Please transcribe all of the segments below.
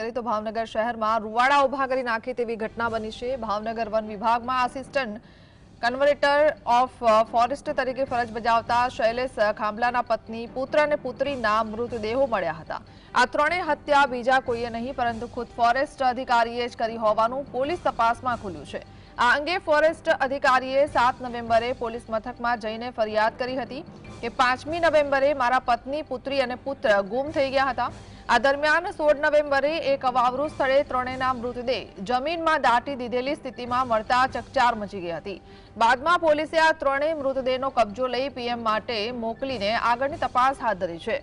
કરીએ તો ભાવનગર શહેરમાં રૂવાડા ઊભા કરી નાખે તેવી ઘટના બની છે. ભાવનગર વન વિભાગમાં આસિસ્ટન્ટ કન્વર્ટર ઓફ ફોરેસ્ટ તરીકે ફરજ બજાવતા શૈલેષ ખાંભલાના પત્ની પુત્ર અને પુત્રીના મૃતદેહો મળ્યા હતા. આ ત્રણેય હત્યા બીજા કોઈએ નહીં, પરંતુ ખુદ ફોરેસ્ટ અધિકારીએ જ કરી હોવાનું પોલીસ તપાસમાં ખુલ્યું છે. આ અંગે ફોરેસ્ટ અધિકારીએ સાત નવેમ્બરે પોલીસ મથકમાં જઈને ફરિયાદ કરી હતી કે પાંચમી નવેમ્બરે મારા પત્ની, પુત્રી અને પુત્ર ગુમ થઈ ગયા હતા. આ દરમિયાન સોળ નવેમ્બરે એક અવાવરુ સ્થળે ત્રણેયના મૃતદેહ જમીનમાં દાટી દીધેલી સ્થિતિમાં મળતા ચકચાર મચી ગઈ હતી. બાદમાં પોલીસે આ ત્રણેય મૃતદેહનો કબજો લઈ પીએમ માટે મોકલીને આગળની તપાસ હાથ ધરી છે.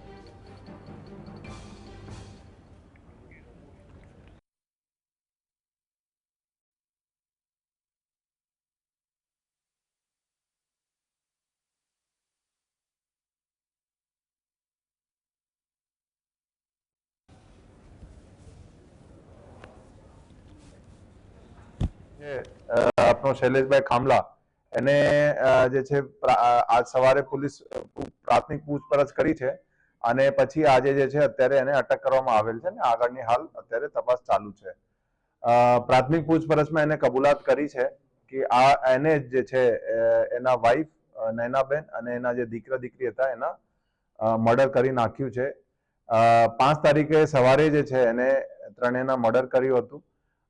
છે શૈલેષભાઈ ખામલા. એને જે છે આજ સવારે પોલીસ પ્રાથમિક પૂછપરછ કરી છે અને પછી આજે જે છે, અત્યારે એને અટક કરવામાં આવેલ છે ને આગળની હાલ અત્યારે તપાસ ચાલુ છે. પ્રાથમિક પૂછપરછમાં એને કબૂલાત કરી છે કે આ, એને જે છે એના વાઈફ નૈનાબેન અને એના જે દીકરા દીકરી હતા, એના મર્ડર કરી નાખ્યું છે. પાંચ તારીખે સવારે જે છે, એને ત્રણેયના મર્ડર કર્યું હતું.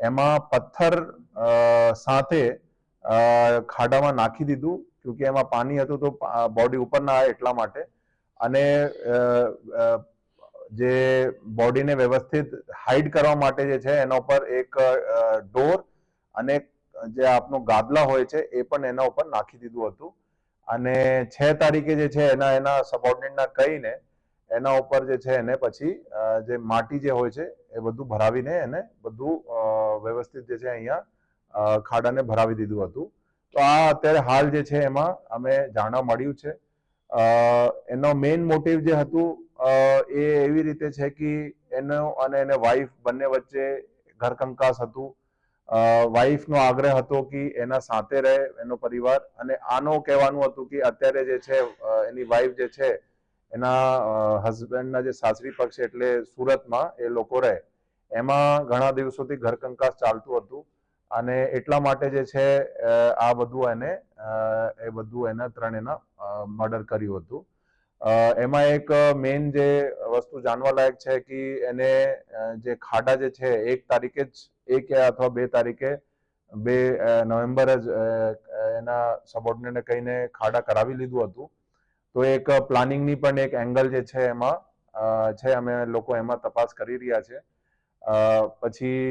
એમાં પથ્થર સાથે ખાડામાં નાખી દીધું કેમકે એમાં પાણી હતું તો બોડી ઉપર ના આવે એટલા માટે. અને જે બોડીને વ્યવસ્થિત હાઈડ કરવા માટે જે છે, એના ઉપર એક ડોર અને જે આપનો ગાદલા હોય છે, એ પણ એના ઉપર નાખી દીધું હતું. અને છ તારીખે જે છે, એના એના સબોર્ડિનેટના કહીને એના ઉપર જે છે, એને પછી જે માટી જે હોય છે એ બધું ભરાવીને એને બધું વ્યવસ્થિત જે છે અહીંયા ખાડાને ભરાવી દીધું હતું. તો આ અત્યારે હાલ જે છે એમાં અમે જાણવા મળ્યું છે. એનો મેઇન મોટિવ જે હતું એ એવી રીતે છે કે એનો અને એને વાઈફ બંને વચ્ચે ઘરકંકાસ હતું. વાઈફનો આગ્રહ હતો કે એના સાથે રહે એનો પરિવાર. અને આનો કહેવાનું હતું કે અત્યારે જે છે એની વાઈફ જે છે એના હસબન્ડના જે સાસરી પક્ષ એટલે સુરતમાં એ લોકો રહે. એમાં ઘણા દિવસોથી ઘરકંકાસ ચાલતું હતું અને એટલા માટે જે છે આ બધું એને એ બધું એના ત્રણેના મર્ડર કર્યું હતું. એમાં એક મેઇન જે વસ્તુ જાણવા લાયક છે કે એને જે ખાડા જે છે, એક તારીખે જ, એક અથવા બે તારીખે, બે નવેમ્બર જ એના સબોર્ડિનેટને કહીને ખાડા કરાવી લીધું હતું. તો એક પ્લાનિંગની પણ એક એંગલ જે છે એમાં છે અમે લોકો એમાં તપાસ કરી રહ્યા છે. પછી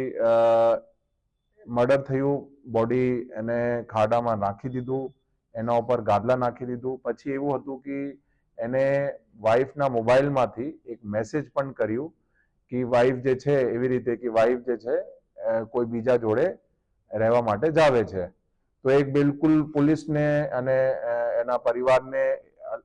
મર્ડર થયું બોડી એને ખાડામાં નાખી દીધું, એના ઉપર ગાદલા નાખી દીધું. પછી એવું હતું કે એને વાઈફના મોબાઈલમાંથી એક મેસેજ પણ કર્યું કે વાઈફ જે છે, એવી રીતે કે વાઈફ જે છે કોઈ બીજા જોડે રહેવા માટે જાવે છે. તો એક બિલકુલ પોલીસને અને એના પરિવારને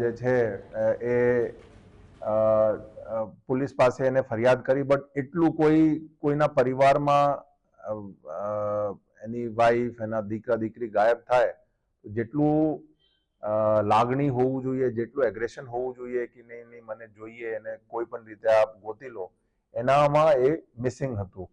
જે છે એ પોલીસ પાસે એને ફરિયાદ કરી, બટ એટલું કોઈ, કોઈના પરિવારમાં એની વાઈફ એના દીકરા, દીકરી ગાયબ થાય જેટલું લાગણી હોવું જોઈએ, જેટલું એગ્રેશન હોવું જોઈએ કે નહીં નહીં, મને જોઈએ, એને કોઈ પણ રીતે આપ ગોતી લો, એનામાં એ મિસિંગ હતું.